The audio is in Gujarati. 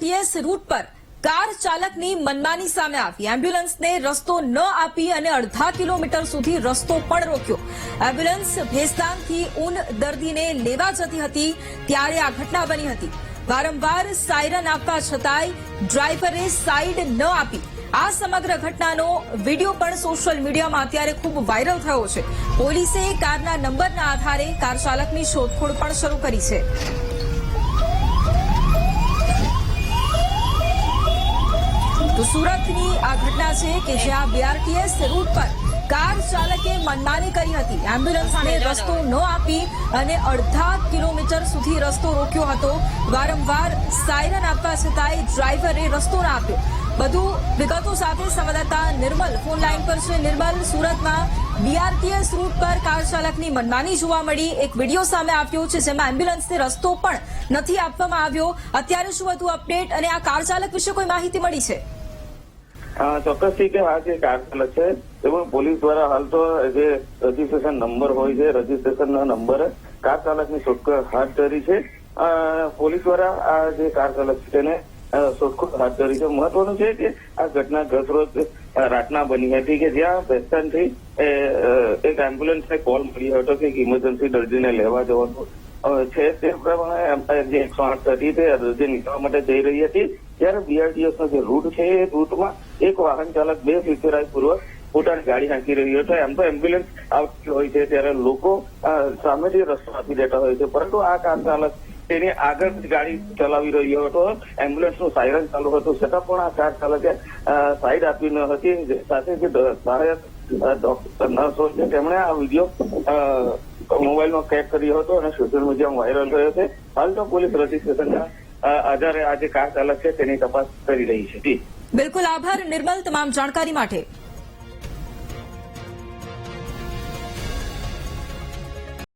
બીઆરટીએસ રૂટ પર કાર ચાલકની મનમાની સામે આવી. એમ્બ્યુલન્સને રસ્તો ન આપી અને અડધા કિલોમીટર સુધી રસ્તો પણ રોક્યો. એમ્બ્યુલન્સ ભેસ્તાનથી ઊન દર્દીને લેવા જતી હતી ત્યારે આ ઘટના બની હતી. વારંવાર સાયરન આપવા છતાંય ડ્રાઈવરે સાઈડ ન આપી. આ સમગ્ર ઘટનાનો વીડિયો પણ સોશિયલ મીડિયામાં અત્યારે ખૂબ વાયરલ થયો છે. પોલીસે કારના નંબરના આધારે કાર ચાલકની શોધખોળ પણ શરૂ કરી છે. સુરતની આ ઘટના છે કે જ્યાં બીઆરટીએસ રૂટ પર કાર ચાલકે મનમાની કરી હતી. એમ્બ્યુલન્સને રસ્તો ન આપી અને અડધા કિલોમીટર સુધી રસ્તો રોક્યો હતો. વારંવાર સાયરન આપવા છતાંય ડ્રાઈવરે રસ્તો ના આપ્યો. વધુ વિગતો સાથે સંવાદદાતા નિર્મલ. ફોન લાઈન પર છે નિર્મલ. સુરતમાં બીઆરટીએસ રૂટ પર કાર ચાલકની મનમાની જોવા મળી. એક વીડિયો સામે આવ્યો છે જેમાં એમ્બ્યુલન્સને રસ્તો પણ નથી આપવામાં આવ્યો. અત્યારે શું વધુ અપડેટ અને આ કાર ચાલક વિશે કોઈ માહિતી મળી છે? હા ચોક્કસથી કે આ જે કાર ચાલક છે તેમાં પોલીસ દ્વારા હાલ તો જે રજીસ્ટ્રેશન નંબર હોય છે રજીસ્ટ્રેશનના નંબર કાર ચાલકની શોધખોળ હાથ ધરી છે. પોલીસ દ્વારા આ જે કાર ચાલક છે તેને શોધખોળ હાથ ધરી છે. મહત્વનું છે કે આ ઘટના ગત રાતના બની હતી કે જ્યાં અ, એક એમ્બ્યુલન્સને કોલ મળ્યો હતો કે ઇમરજન્સી દર્દીને લેવા જવાનું છે તે પ્રમાણે જે એકસો આઠ હતી તે દર્દી નીકળવા માટે જઈ રહી હતી. ત્યારે બીઆરટીએસ નો જે રૂટ છે એ રૂટમાં એક વાહન ચાલક બે ફિફરાઈ પોતાની ગાડી નાખી રહ્યો છે. એમ તો એમ્બ્યુલન્સ આવતી હોય છે ત્યારે લોકો સામેથી રસ્તો આપી દેતા હોય છે. પરંતુ આ કાર ચાલક તેની આગળ ગાડી ચલાવી રહ્યો હતો. એમ્બ્યુલન્સનું સાયરન ચાલુ હતું. છતાં પણ આ કાર ચાલકે સાઈડ આપી ન હતી. સાથે જે સહાયક ડોક્ટર નર્સો છે, તેમણે આ વીડિયો મોબાઈલમાં કેદ કર્યો હતો અને સોશિયલ મીડિયામાં વાયરલ થયો છે. હાલ તો પોલીસ રજીસ્ટ્રેશનના આધારે આ જે કાર ચાલક છે તેની તપાસ કરી રહી છે. બિલકુલ આભાર નિર્મલ તમામ જાણકારી માટે.